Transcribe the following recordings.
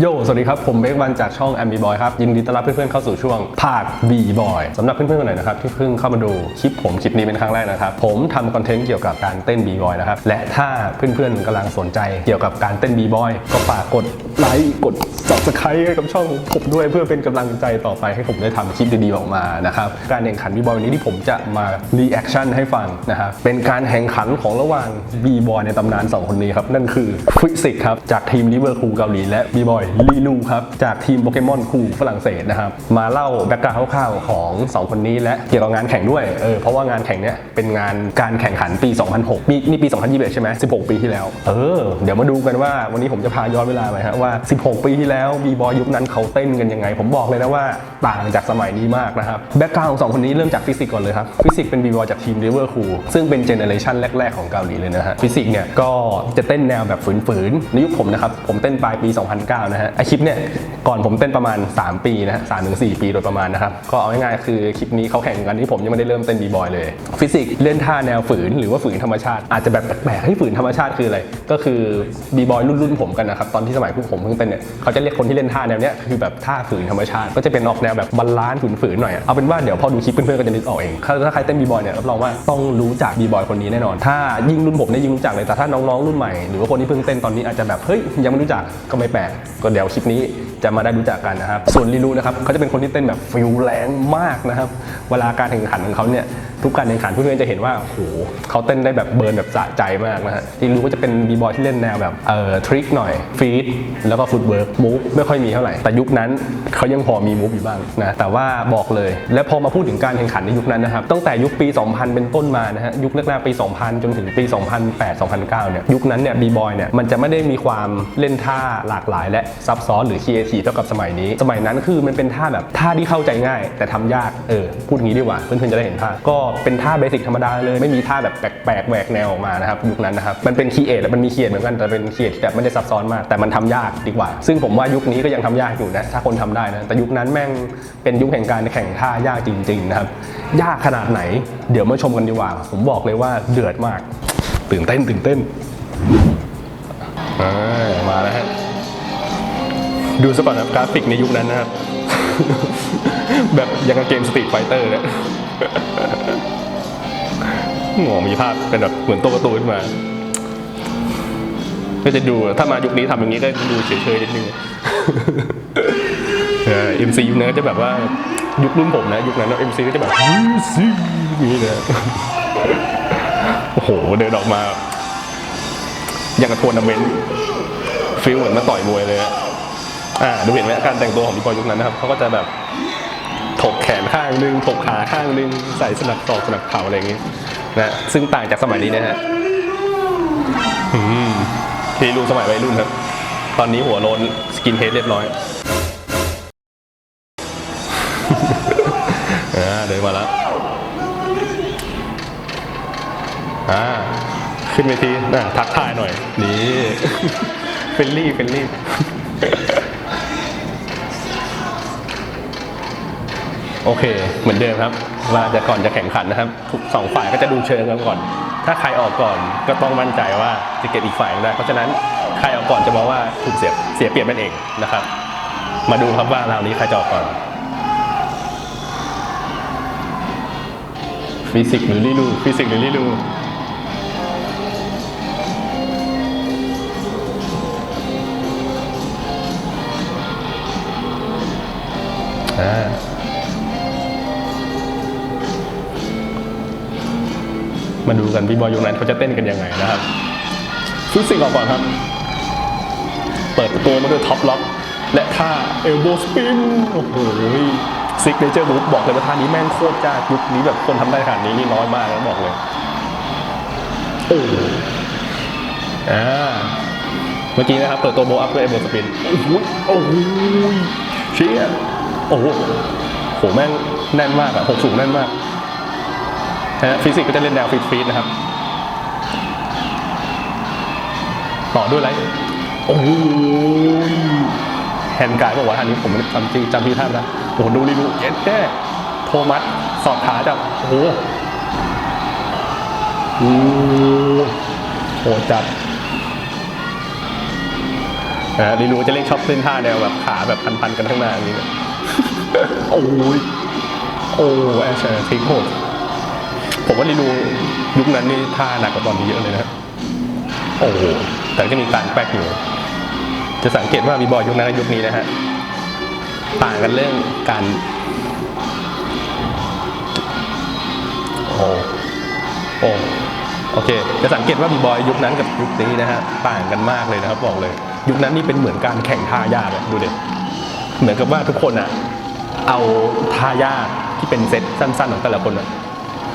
โย สวัสดีครับ ผมเบควันจากช่อง a m b i Boy ครับ ยินดีต้อนรับเพื่อนๆเข้าสู่ช่วงภาค B Boy สำหรับเพื่อนๆคนไหนนะครับ ที่เพิ่งเข้ามาดูคลิปผมคลิปนี้เป็นครั้งแรกนะครับ ผมทำคอนเทนต์เกี่ยวกับการเต้น B Boy นะครับ และถ้าเพื่อนๆกำลังสนใจเกี่ยวกับการเต้น B Boy ก็ฝากกดไลค์กด subscribe ให้กับช่องผมด้วยเพื่อเป็นกำลังใจต่อไปให้ผมได้ทำคลิปดีๆออกมานะครับการแข่งขัน B Boy วันนี้ที่ผมจะมา reaction ให้ฟังนะครับเป็นการแข่งขันของระหว่าง B Boy ในตำนาน2คนนี้ครับนั่นคือฟิสิกส์ครับจากทีมลิเวอร์พูลเกาหลีและ B Boy ลีลูครับ จากทีมโปเกมอนคูฝรั่งเศสนะครับ มาเล่าแบ็กกราวด์คร่าวๆของ 2 คนนี้และเกี่ยวกับงานแข่งด้วยเออเพราะว่างานแข่งเนี้ยเป็นงานการแข่งขันปี 2006นี่นี่ปี 2021 ใช่ไหม16 ปีที่แล้ว เออ เดี๋ยวมาดูกันว่าวันนี้ผมจะพาย้อนเวลาไปฮะว่า 16 ปีที่แล้ว B Boy ยุคนั้นเขาเต้นกันยังไง ผมบอกเลยนะว่าต่างจากสมัยนี้มากนะครับแบ็กกราวด์ของสองคนนี้เริ่มจากฟิสิกส์ก่อนเลยครับฟิสิกส์เป็น B Boy จากทีมลิเวอร์พูซึ่งเป็นเจเนอเรชันแรกๆของเกาหลีเลยนะฮะฟิสิกส์เนี่ยก็จะเต้นแนวแบบฝืนๆในยุคผมนะครับผมเต้นปลายปี 2009นะฮะไอคลิปเนี่ยก่อนผมเต้นประมาณ 3 ปีนะฮะสามถึงสี่ปีโดยประมาณนะครับก็เอาง่ายๆคือคลิปนี้เขาแข่งกันที่ผมยังไม่ได้เริ่มเต้น B Boy เลย ฟิสิกส์เล่นท่าแนวฝืนหรือว่าฝืนธรรมชาติ อาจจะแบบแปลกๆให้ฝืนธรรมชาติคืออะไรก็คือ B Boy รุ่นๆผมกันนะครับตอนที่สมัยพวกผมเพิ่งเต้นเนี่ยเขาจะเรียกคนที่เล่นท่าแนวเนี้ยคือแบบท่าฝืนธรรมชาติ ก็จะเป็นออกแนวแบบบาลานซ์ฝืนๆหน่อยเอาเป็นว่าเดี๋ยวพอดูคลิปเพื่อนๆก็จะนึกออกเองถ้าใครเต้น B Boy เนี่ยรับรองว่าต้องรู้จัก B Boy คนนี้แน่นอน ถ้ายิ่งรุ่นผมเนี่ยยิ่งรู้จักเลยแต่ถ้าน้องๆรุ่นใหม่หรือว่าคนที่เพิ่งเต้นตอนนี้อาจจะแบบเฮ้ยยังไม่รู้จักก็ไม่แปลกก็เดี๋ยวคลิปนี้จะมาได้รู้จักกันนะครับ ส่วนลีลูนะครับเขาจะเป็นคนที่เต้นแบบฟิลแรงมากนะครับ เวลาการแข่งขันของเขาเนี่ย ทุกการแข่งขันเพื่อนๆจะเห็นว่าโอ้โหเขาเต้นได้แบบเบิร์นแบบสะใจมากนะฮะลีลูก็จะเป็นบีบอยที่เล่นแนวแบบเอ่อทริคหน่อยฟีดแล้วก็ฟุตเวิร์กมูฟไม่ค่อยมีเท่าไหร่แต่ยุคนั้นเขายังพอมีมูฟอยู่บ้างนะแต่ว่าบอกเลย และพอมาพูดถึงการแข่งขันในยุคนั้นนะครับตั้งแต่ยุคปี 2000 เป็นต้นมานะฮะยุคแรกๆปี 2000 จนถึงปี 2008 2009เนี่ยยุคนั้นเนี่ยบีบอยเนี่ยมันจะไม่ได้มีความเล่นท่าหลากหลาย และซับซ้อนหรือครีเอทีฟเท่ากับสมัยนี้ สมัยนั้นคือมันเป็นท่าแบบท่าที่เข้าใจง่าย แต่ทำยากเออพูดงี้ดีกว่าเพื่อนๆจะได้เห็นภาพก็เป็นท่าเบสิกธรรมดาเลย ไม่มีท่าแบบแปลกๆแหวกแนวออกมานะครับยุคนั้นนะครับมันเป็นคีเอทมันมีครีเอทเหมือนกันแต่เป็นครีเอทแบบไม่ได้ซับซ้อนมากแต่มันทำยากดีกว่า ซึ่งผมว่ายุคนี้ก็ยังทำยากอยู่นะถ้าคนทำได้นะแต่ยุคนั้นแม่งเป็นยุคแห่งการแข่งท่ายากจริงๆนะครับยากขนาดไหน เดี๋ยวมาชมกันดีกว่า ผมบอกเลยว่าเดือดมาก ตื่นเต้นตื่นเต้นมาแล้วฮะดูซะก่อนนะกราฟิกในยุคนั้นนะครับ แบบยังกับเกมสตรีทไฟเตอร์เนี่ย โง่มีภาพเป็นแบบเหมือนตัวการ์ตูนขึ้นมา ก็จะดูถ้ามายุคนี้ทำอย่างนี้ก็ดูเฉยๆนิดนึงเอ็มซียุคนั้นก็จะแบบว่ายุครุ่นผมนะ ยุคนั้นเอ็มซีก็จะแบบซีอย่างนี้นะโอ้โหเดินออกมา อย่างกับทัวนาเมนฟิลเหมือนมาต่อยมวยเลยอ่าดูเห็นไหมการแต่งตัวของพี่บอยยุคนั้นนะครับเขาก็จะแบบถกแขนข้างหนึงถกขาข้างหนึงใส่สนับศอกสนับเข่าอะไรอย่างงี้ นะซึ่งต่างจากสมัยนี้นะฮะที่รูสมัยวัยรุ่นครับ ตอนนี้หัวโลนสกินเฮดเรียบร้อยอ่าเดินมาแล้วอ่าขึ้นเวทีนะทักทายหน่อย นี่เฟลลี่เฟลลี่โอเค เหมือนเดิมครับ ว่าจะก่อนจะแข่งขันนะครับทุกสองฝ่ายก็จะดูเชิงกันก่อน ถ้าใครออกก่อนก็ต้องมั่นใจว่าจะเก็บอีกฝ่ายได้ เพราะฉะนั้นใครออกก่อนจะบอกว่าถูกเสียเสียเปรียบนั่นเองนะครับ มาดูครับว่าราวนี้ใครจะออกก่อนฟิสิกส์หรือลิลูฟิสิกส์หรือลิลูอ่า มาดูกันพี่บอยยุคนั้นเขาจะเต้นกันยังไงนะครับฟิสิกส์ออกก่อนครับ เปิดตัวมาด้วยท็อปล็อกและท่าเอลโบสปินโอ้โหซิกเนเจอร์มูฟบอกเลยว่าท่านี้แม่งโคตรจ้ายุคนี้แบบคนทำได้ขนาดนี้นี่น้อยมากนะบอกเลยโอ้อ่าเมื่อกี้นะครับ เปิดตัวโบอัพด้วยเอลโบสปินโอ้โหโอ้โหเชี่ยโอ้โหโหแม่งแน่นมากอะหกสูงแน่นมาก ฟิสิกส์ก็จะเล่นแนวฟีดฟีดนะครับ ต่อด้วยอะไร โอ้โหแฮนการ์ดบอกว่าอันนี้ผมจำจริงจำพี่ท่านนะโอ้โหดูรีดูเอ็ดแค่โทมัส สอดขาจับ โอ้โหโอ้โหจัดนะฮะลิลูจะเล่นชอบเล่นท่าแนวแบบขาแบบพันๆกันข้างหน้าอย่างนี้ โอ้ย โอ้แอชแชอร์ทิ้งโหด ผมว่าลิลูยุคนั้นนี่ท่าหนักกว่าตอนนี้เยอะเลยนะ โอ้โห แต่ก็มีการแป๊กอยู่ จะสังเกตว่าบีบอยยุคนั้นกับยุคนี้นะฮะ ต่างกันเรื่องการ โอ้โอ้โอเค จะสังเกตว่าบีบอยยุคนั้นกับยุคนี้นะฮะ ต่างกันมากเลยนะครับบอกเลย ยุคนั้นนี่เป็นเหมือนการแข่งท่ายากอะดูเด็เหมือนกับว่าทุกคนอะเอาท่ายากที่เป็นเซตสั้น ๆ ของแต่ละคนอะ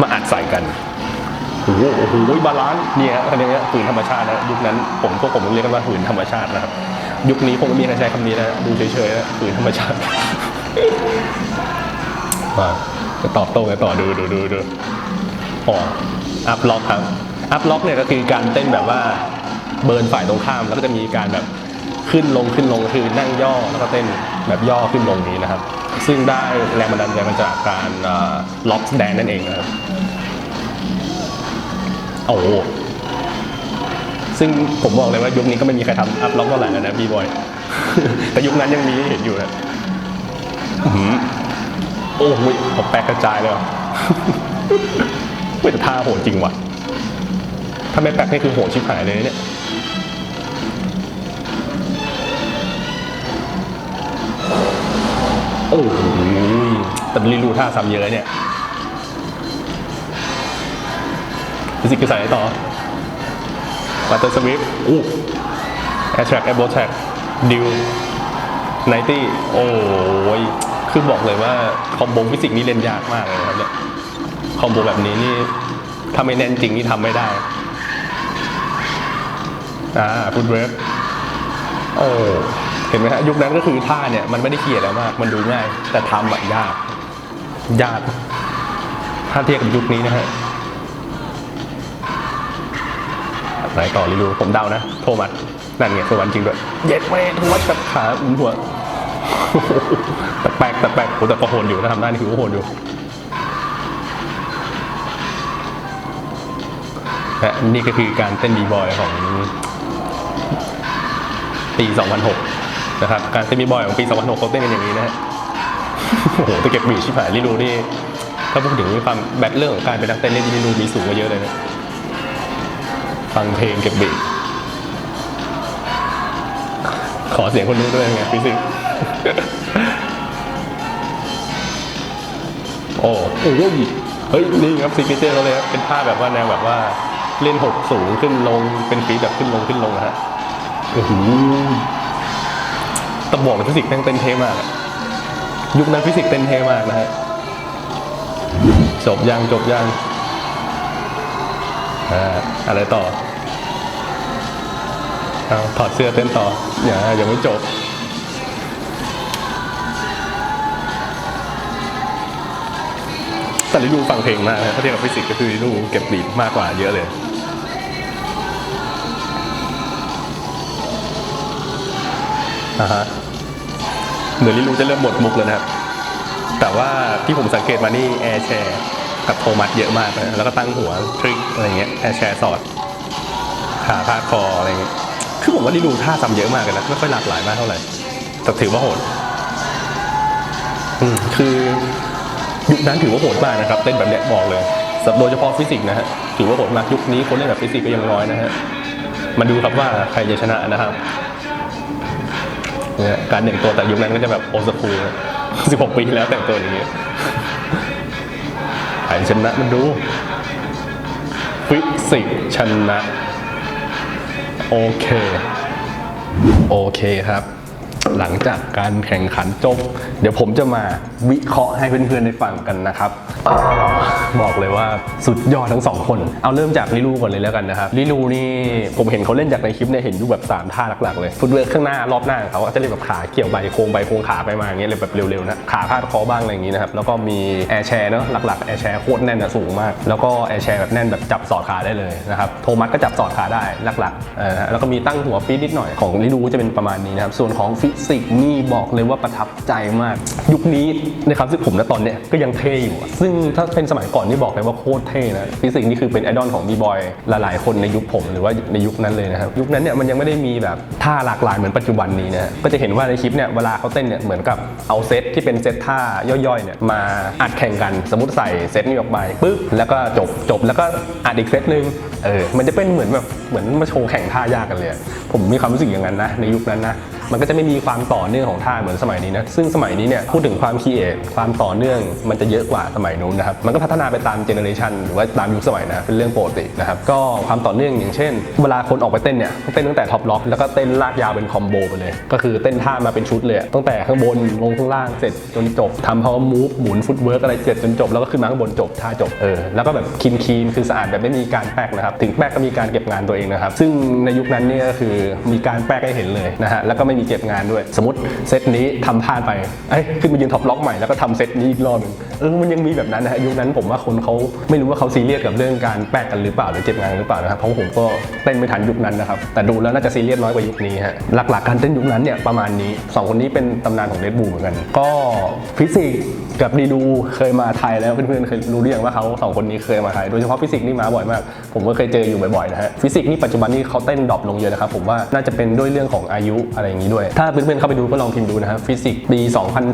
มาอัดใส่กันโอ้โหโอ้โหบาลานซ์เนี่ยฮะอันนี้ฝืนธรรมชาตินะยุคนั้นผมพวกผมเรียกกันว่าฝืนธรรมชาตินะครับ ยุคนี้คงไม่มีใครใช้คำนี้นะดูเฉยๆนะฝืนธรรมชาติมาจะตอบโต้กันต่อดูดูดูดูอ๋ออัพล็อกครับอัพล็อกเนี่ยก็คือการเต้นแบบว่าเบิร์นฝ่ายตรงข้าม แล้วก็จะมีการแบบขึ้นลงขึ้นลงคือนั่งย่อแล้วก็เต้นแบบย่อขึ้นลงนี้นะครับ ซึ่งได้แรงบันดาลใจมาจากการล็อกแดนนั่นเองนะครับโอ้โหซึ่งผมบอกเลยว่ายุคนี้ก็ไม่มีใครทำอัพล็อกเท่าไหร่แล้วนะบีบอย แต่ยุคนั้นยังมีเห็นอยู่นะโอ้โหผมแปลกกระจายเลยว่ะเว้ยแต่ท่าโหดจริงว่ะ ถ้าไม่แปลกนี่คือโหดชิบหายเลยเนี่ย โอ้โหแต่รีรูท่าซ้ำเยอะเนี่ยฟิสิกส์คือใส่ไหนต่อวัตเตอร์สวิฟอู้แอชแทรกแอร์โบแทรกดิวไนตี้โอ้ยคือบอกเลยว่า คอมโบฟิสิกส์นี่เล่นยากมากเลยครับเนี่ยคอมโบแบบนี้นี่ถ้าไม่แน่นจริงนี่ทำไม่ได้ อ่าฟุตเวฟโอ้ เห็นไหมฮะยุคนั้นก็คือท่าเนี่ยมันไม่ได้เขียนแล้วมาก มันดูง่าย แต่ทำอะยาก ยาก ถ้าเทียบกับยุคนี้นะฮะไหนต่อรีดูผมเดานะ โทมัสนั่นไงโทมัสจริงด้วยเย็ดเว้โทมัสกับขาอุ้นหัวแปลกๆแปลกโอ้แต่ก็โหดอยู่ถ้าทำได้นี่คือว่าโหดอยู่และนี่ก็คือการเต้นบีบอยของปี 2006 นะครับการเต้นบอยของปี2006เขาเต้นกันอย่างนี้นะฮะโอ้โหตะเก็บบีชิบหายรีดูนี่ถ้าพูดถึงความแบทเรื่องของการเป็นนักเต้นเล่นรีดูมีสูงกว่าเยอะเลยนะฟังเพลงเก็บบีขอเสียงคนนู้นด้วยไงฟิสิกส์โอ้โอ้เฮ้ยนี่ครับซิกเนเจอร์เขาเลยครับเป็นท่าแบบว่าแนวแบบว่าเล่นหกสูงขึ้นลงเป็นฟีแบบขึ้นลงขึ้นลงนะฮะโอ้โห แตบอกฟิสิกส์เต้นเท่มาก ยุคนั้นฟิสิกส์เต้นเท่มากนะฮะ จบยังจบยังอ่าอะไรต่อเอาถอดเสื้อเต้นต่ออย่ายังไม่จบ แต่ลิดูฟังเพลงมากนะถ้าเทียบกับฟิสิกส์ก็คือลิดูเก็บบีทมากกว่าเยอะเลยอ่าฮะ เหมือนลิลูจะเริ่มหมดมุกแล้วนะครับ แต่ว่าที่ผมสังเกตมานี่แอร์แชร์กับโทมัสเยอะมากแล้วก็ตั้งหัวทริกอะไรเงี้ยแอร์แชร์สอดขาพาดคออะไรเงี้ยคือผมว่าลิลูท่าซ้ำเยอะมากเลยนะไม่ค่อยหลากหลายมากเท่าไหร่แต่ถือว่าโหดอืมคือยุคนั้นถือว่าโหดมากนะครับเต้นแบบเนี้ยบอกเลยสำหรับโดยเฉพาะฟิสิกส์นะฮะถือว่าโหดมากยุคนี้คนเล่นแบบฟิสิกส์ก็ยังน้อยนะฮะมาดูครับว่าใครจะชนะนะครับ เนี่ยการแต่งตัวแต่ยุคนั้นก็จะแบบโอสคูล16ปีที่แล้วแต่งตัวอย่างเงี้ยใครชนะมันดูฟิสิกชนะ โอเค โอเคครับ หลังจากการแข่งขันจบ เดี๋ยวผมจะมาวิเคราะห์ให้เพื่อนๆได้ฟังกันนะครับบอกเลยว่าสุดยอดทั้งสองคน เอาเริ่มจากลิลูก่อนเลยแล้วกันนะครับลิลูนี่ผมเห็นเขาเล่นจากในคลิปเนี่ยเห็นอยู่แบบสามท่าหลักๆเลย ฟุตเวิร์กข้างหน้ารอบหน้าของเขาจะเล่นแบบขาเกี่ยวใบโค้งใบโค้งขาไปมาอย่างเงี้ยเลยแบบเร็วๆนะขาพาดคอบ้างอะไรอย่างงี้นะครับแล้วก็มีแอร์แชร์เนาะหลักๆแอร์แชร์โคตรแน่นอะสูงมาก แล้วก็แอร์แชร์แบบแน่นแบบจับสอดขาได้เลยนะครับโทมัสก็จับสอดขาได้หลักๆเออแล้วก็มีตั้งหัวปีดนิดหน่อยของลิลูจะเป็นประมาณนี้นะครับส่วนของฟิสิกนี่บอกเลยว่าประทับใจมาก ยุคนี้ในความรู้สึกผมนะตอนเนี้ยก็ยังเท่อยู่ซึ่งถ้าเป็นสมัยก่อนนี่บอกเลยว่าโคตรเท่นะฟิสิกส์นี่คือเป็นไอดอลของบีบอยหลายๆคนในยุคผมหรือว่าในยุคนั้นเลยนะครับยุคนั้นเนี่ยมันยังไม่ได้มีแบบท่าหลากหลายเหมือนปัจจุบันนี้นะก็จะเห็นว่าในคลิปเนี่ยเวลาเขาเต้นเนี่ยเหมือนกับเอาเซตที่เป็นเซตท่าย่อยๆเนี่ยมาอัดแข่งกันสมมติใส่เซตนี้ออกไปปึ๊บแล้วก็จบจบแล้วก็อัดอีกเซตหนึ่งเออมันจะเป็นเหมือนแบบเหมือนมาโชว์แข่งท่ายากกันเลย ผมมีความรู้สึกอย่างนั้นนะในยุคนั้นนะ มันก็จะไม่มีความต่อเนื่องของท่าเหมือนสมัยนี้นะ ซึ่งสมัยนี้เนี่ยพูดถึงความคีเอทความต่อเนื่องมันจะเยอะกว่าสมัยนู้นนะครับ มันก็พัฒนาไปตามเจเนอเรชันหรือว่าตามยุคสมัยนะเป็นเรื่องปกตินะครับ ก็ความต่อเนื่องอย่างเช่น เวลาคนออกไปเต้นเนี่ยเต้นตั้งแต่ท็อปล็อกแล้วก็เต้นลากยาวเป็นคอมโบไปเลย ก็คือเต้นท่ามาเป็นชุดเลย ตั้งแต่ข้างบนลงข้างล่างเสร็จจนจบทำ power move หมุนฟุตเวิร์กอะไรเสร็จจนจบแล้วก็ขึ้นมาข้างบนจบท่าจบเออแล้วก็แบบคีนคีนคือสะอาดแบบไม่มีการแป๊กนะครับถึงแปกก็มีการเก็บงานตัวเองนะครับซึ่งในยุคนั้นเนี่ยก็คือมีการแปกให้เห็นเลยนะฮะแล้วก็ไม่มีเก็บงานด้วย สมมติเซตนี้ทำพลาดไปเอ้ยขึ้นมายืนท็อปล็อกใหม่แล้วก็ทำเซตนี้อีกรอบหนึงเออมันยังมีแบบนั้นนะฮะยุคนั้นผมว่าคนเขาไม่รู้ว่าเขาซีเรียสกับเรื่องการแปะกันหรือเปล่าหรือเก็บงานหรือเปล่านะครับเพราะผมก็เต้นไม่ทันยุคนั้นนะครับแต่ดูแล้วน่าจะซีเรียสน้อยกว่ายุคนี้ฮะหลักๆการเต้นยุคนั้นเนี่ยประมาณนี้สองคนนี้เป็นตำนานของเรดบูเหมือนกัน ก็ฟิสิกส์ กับดีดูเคยมาไทยแล้วเพื่อนๆเคยรู้หรือยังว่าเขาสองคนนี้เคยมาไทยโดยเฉพาะฟิสิกส์นี่มาบ่อยมาก ผมก็เคยเจออยู่บ่อยๆนะฮะฟิสิกส์นี่ปัจจุบันนี่เขาเต้นดรอปลงเยอะนะครับผมว่าน่าจะเป็นด้วยเรื่องของอายุอะไรอย่างนี้ด้วย ถ้าเพื่อนๆเข้าไปดูก็ลองพิมพ์ดูนะครับฟิสิกส์ปี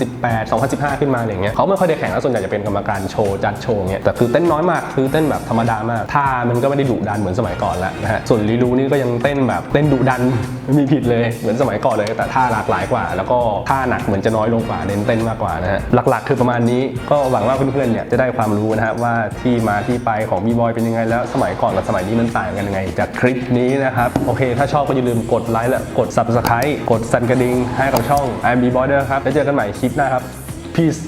2018 2015 ขึ้นมาอะไรอย่างเงี้ยเขาไม่ค่อยได้แข่งแล้วส่วนใหญ่จะเป็นกรรมการโชว์จัดโชว์เงี้ยแต่คือเต้นน้อยมากคือเต้นแบบธรรมดามากท่ามันก็ไม่ได้ดุดันเหมือนสมัยก่อนแล้วนะฮะส่วนลีลูนี่ก็ยังเต้นแบบเต้นดุดันไม่มีผิดเลยเหมือนสมัยก่อนเลยแต่ท่าหลากหลายกว่า แล้วก็ท่าหนักเหมือนจะน้อยลงกว่าเน้นเต้นมากกว่านะฮะหลักๆคือประมาณนี้ก็หวังว่าเพื่อนๆเนี่ยจะได้ความรู้นะฮะว่าที่มาที่ไปของบีบอยเป็นยังไงแล้วสมัยก่อนกับสมัยนี้มันต่างกันยังไง จากคลิปนี้นะครับโอเค ถ้าชอบก็อย่าลืมกดไลค์และกด subscribe กดสั่นกระดิ่งให้กับช่อง i m b boy ด้วยนะครับแล้วเจอกันใหม่คลิปหน้าครับ peace